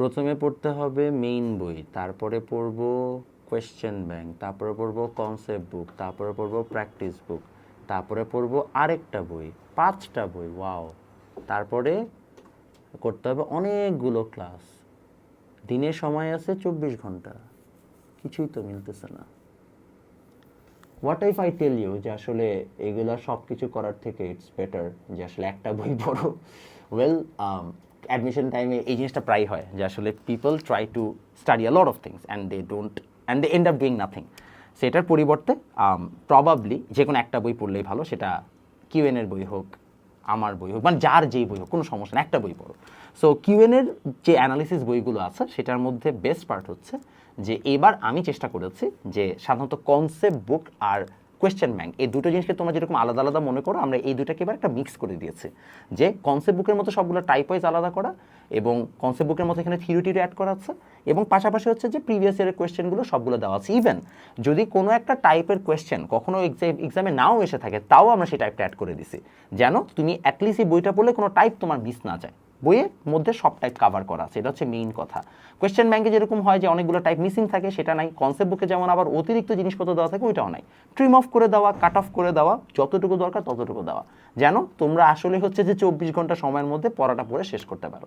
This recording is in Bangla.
প্রথমে পড়তে হবে মেইন বই, তারপরে পড়ব কোয়েশ্চেন ব্যাংক তারপরে পড়ব কনসেপ্ট বুক তারপরে পড়ব প্র্যাকটিস বুক তারপরে পড়ব আরেকটা বই, পাঁচটা বই ওয়াও তারপরে করতে হবে অনেকগুলো ক্লাস দিনে সময় আছে চব্বিশ ঘণ্টা। কিছুই তো মিলতেছে না। What if I tell you যে আসলে এগুলা সব কিছু করার থেকে ইটস বেটার যে আসলে একটা বই পড়ো? ওয়েল অ্যাডমিশন টাইমে এই জিনিসটা প্রায় হয় যে আসলে people try to study a lot of things and they don't and they end up doing nothing সেটার পরিবর্তে প্রবাবলি যে কোনো একটা বই পড়লেই ভালো, সেটা কিউএন এর বই হোক, আমার বই হোক মানে যার যেই বই হোক, কোনো সমস্যা না একটা বই পড়ো। সো কিউএনের যে অ্যানালিসিস বইগুলো আছে, সেটার মধ্যে বেস্ট পার্ট হচ্ছে যে এবার আমি চেষ্টা করেছি যে সাধারণত কনসেপ্ট বুক আর কোয়েশ্চেন ব্যাংক এই দুটো জিনিসকে তোমরা যেরকম আলাদা আলাদা মনে করো, আমরা এই দুটাকে এবার একটা মিক্স করে দিয়েছি। যে কনসেপ্ট বুকের মতো সবগুলো টাইপ ওয়াইজ আলাদা করা এবং কনসেপ্ট বুকের মতো এখানে থিওরি টিরি অ্যাড করা আছে এবং পাশাপাশি হচ্ছে যে প্রিভিয়াস ইয়ারের কোয়েশ্চেনগুলো সবগুলো দেওয়া আছে। ইভেন যদি কোনো একটা টাইপের কোয়েশ্চেন কখনো এক্সামে নাও এসে থাকে, তাও আমরা সেই টাইপটা অ্যাড করে দিছি যেন তুমি অ্যাটলিস্ট এই বইটা পড়লে কোনো টাইপ তোমার মিস না যায়। বইয়ের মধ্যে সব টাইপ কাভার করা সেটা হচ্ছে মেইন কথা। কোয়েশ্চেন ব্যাঙ্কে যেরকম হয় যে অনেকগুলো টাইপ মিসিং থাকে, সেটা নাই। কনসেপ্ট বুকে যেমন আবার অতিরিক্ত জিনিসপত্র দেওয়া থাকে, ওইটাও নাই। ট্রিম অফ করে দেওয়া কাট অফ করে দেওয়া, যতটুকু দরকার ততটুকু দেওয়া। যেন তোমরা আসলে হচ্ছে যে চব্বিশ ঘণ্টা সময়ের মধ্যে পড়াটা পড়ে শেষ করতে পারো।